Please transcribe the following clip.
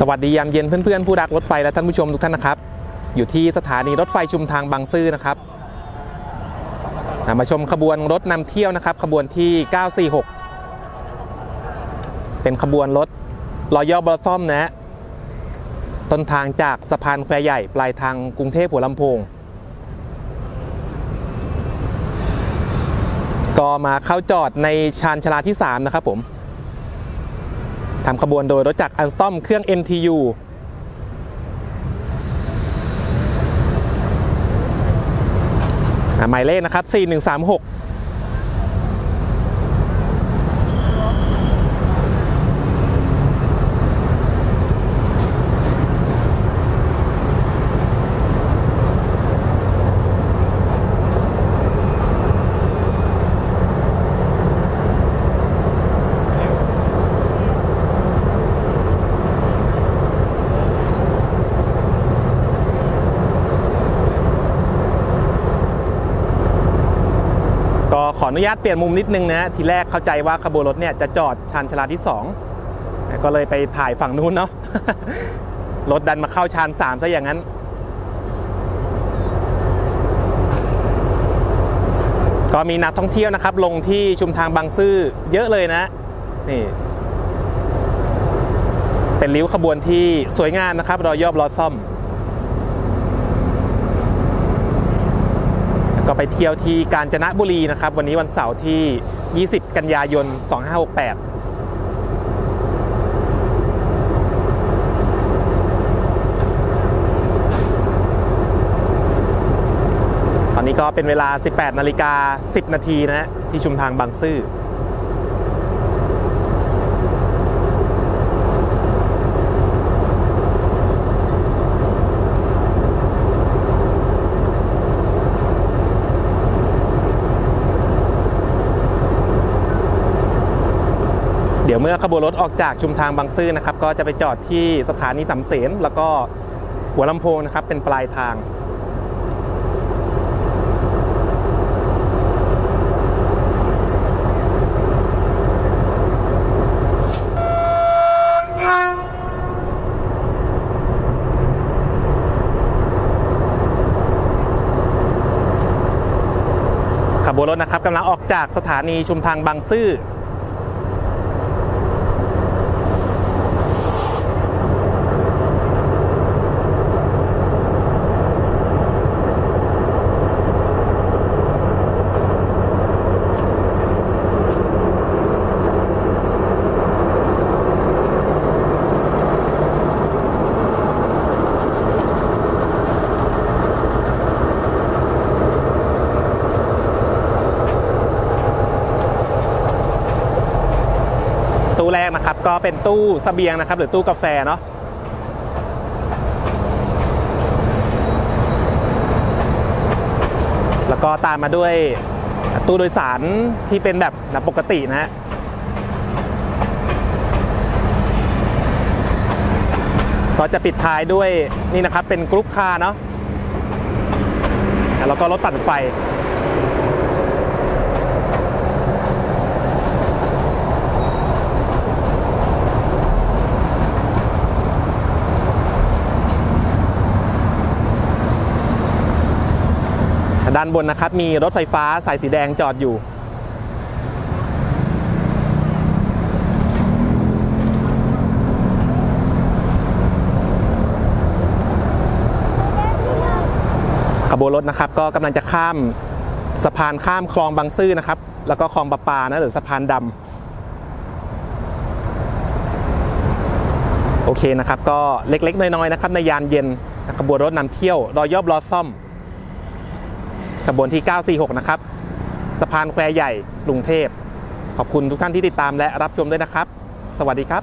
สวัสดียามเย็นเพื่อนๆผู้รักรถไฟและท่านผู้ชมทุกท่านนะครับ อยู่ที่สถานีรถไฟชุมทางบางซื่อนะครับมาชมขบวนรถนำเที่ยวนะครับ ขบวนที่ 946 เป็นขบวนรถรอยย่อบลซ่อมนะฮะต้นทางจากสะพานแควใหญ่ ปลายทางกรุงเทพหัวลำโพง ก็มาเข้าจอดในชานชาลาที่ 3 นะครับผม ทำขบวนโดยรถจักรอันสตอมเครื่อง MTU หมายเลขนะครับ 4136 ออนุญาตเปลี่ยนมุมนิดนึงนะทีแรกเข้าใจว่าขบวนรถเนี่ยจะจอดชานชลาที่ 2 ก็เลยไปถ่ายฝั่งนู้นเนาะรถดันมาเข้าชาน3ซะอย่างนั้น ก็มีนักท่องเที่ยวนะครับ ลงที่ชุมทางบางซื่อเยอะเลยนะนี่เป็นริ้วขบวนที่สวยงามนะครับรอยยอบรอซ่อม ก็ไปเที่ยวที่กาญจนบุรีนะครับ วันนี้วันเสาร์ที่ 20 กันยายน 2568ตอนนี้ก็เป็นเวลา 18 นาฬิกา 10 นาทีนะฮะที่ชุมทางบางซื่อ ดี๋ยวเมื่อขบวนรถออกจากชุมทางบางซื่อนะครับ ก็จะไปจอดที่สถานีสำเสนแล้วก็หัวลำโพงนะครับ เป็นปลายทางขบวนรถนะครับกำลังออกจากสถานีชุมทางบางซื่อ กนะครับ ก็เป็นตู้สเสบียงนะครับ หรือตู้กาแฟเนาะแล้วก็ตามมาด้วยตู้โดยสารที่เป็นแบบปกตินะฮะก็จะปิดท้ายด้วยนี่นะครับเป็นกรุ๊ปคาร์เนาะแล้วก็รถปั่นไฟานบนนะครับ มีรถไฟฟ้าสายสีแดงจอดอยู่ ขบวนรถนะครับก็กำลังจะข้ามสะพานข้ามคลองบางซื่อนะครับ แล้วก็คลองประปานะหรือสะพานดำโอเคนะครับ ก็เล็กๆ น้อยๆนะครับ ในยามเย็นขบวนรถนำเที่ยวรอยยอบรอซ่อม ขบวนที่ 946 นะครับ สะพานแควใหญ่กรุงเทพ ขอบคุณทุกท่านที่ติดตามและรับชมด้วยนะครับ สวัสดีครับ